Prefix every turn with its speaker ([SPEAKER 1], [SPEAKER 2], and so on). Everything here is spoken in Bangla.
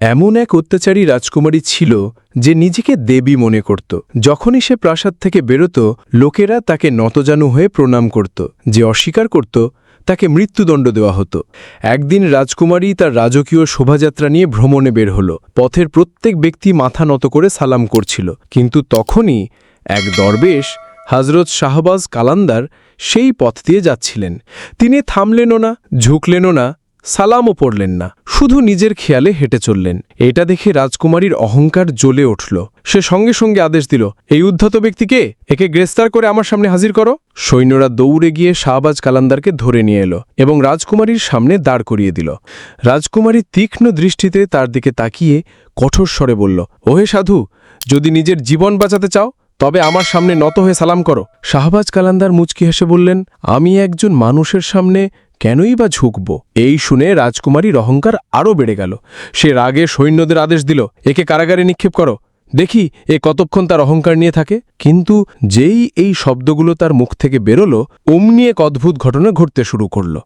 [SPEAKER 1] এমন এক অত্যাচারী রাজকুমারী ছিল যে নিজেকে দেবী মনে করত। যখনই সে প্রাসাদ থেকে বেরোত, লোকেরা তাকে নতজানু হয়ে প্রণাম করত। যে অস্বীকার করত, তাকে মৃত্যুদণ্ড দেওয়া হতো। একদিন রাজকুমারী তার রাজকীয় শোভাযাত্রা নিয়ে ভ্রমণে বের হল। পথের প্রত্যেক ব্যক্তি মাথা নত করে সালাম করছিল। কিন্তু তখনই এক দরবেশ হজরত শাহবাজ কালান্দার, সেই পথ দিয়ে যাচ্ছিলেন। তিনি থামলেনও না, ঝুঁকলেনও না সালামও পড়লেন না। শুধু নিজের খেয়ালে হেঁটে চললেন। এটা দেখে রাজকুমারীর অহংকার জ্বলে উঠল। সে সঙ্গে সঙ্গে আদেশ দিল, এই উদ্ধত ব্যক্তিকে একে গ্রেস্তার করে আমার সামনে হাজির করো। সৈন্যরা দৌড়ে গিয়ে শাহবাজ কালান্দারকে ধরে নিয়ে এলো এবং রাজকুমারীর সামনে দাঁড় করিয়ে দিল। রাজকুমারী তীক্ষ্ণ দৃষ্টিতে তার দিকে তাকিয়ে কঠোর স্বরে বলল, ওহে সাধু, যদি নিজের জীবন বাঁচাতে চাও তবে আমার সামনে নত হয়ে সালাম করো। শাহবাজ কালান্দার মুচকি হেসে বললেন, আমি একজন মানুষের সামনে কেনই বা ঝুঁকব? এই শুনে রাজকুমারীর অহংকার আরও বেড়ে গেল। সে রাগে সৈন্যদের আদেশ দিল, একে কারাগারে নিক্ষেপ করো। দেখি এ কতক্ষণ তার অহংকার নিয়ে থাকে। কিন্তু যেই এই শব্দগুলো তার মুখ থেকে বেরোলো, অমনি এক অদ্ভুত ঘটনা ঘটতে শুরু করল।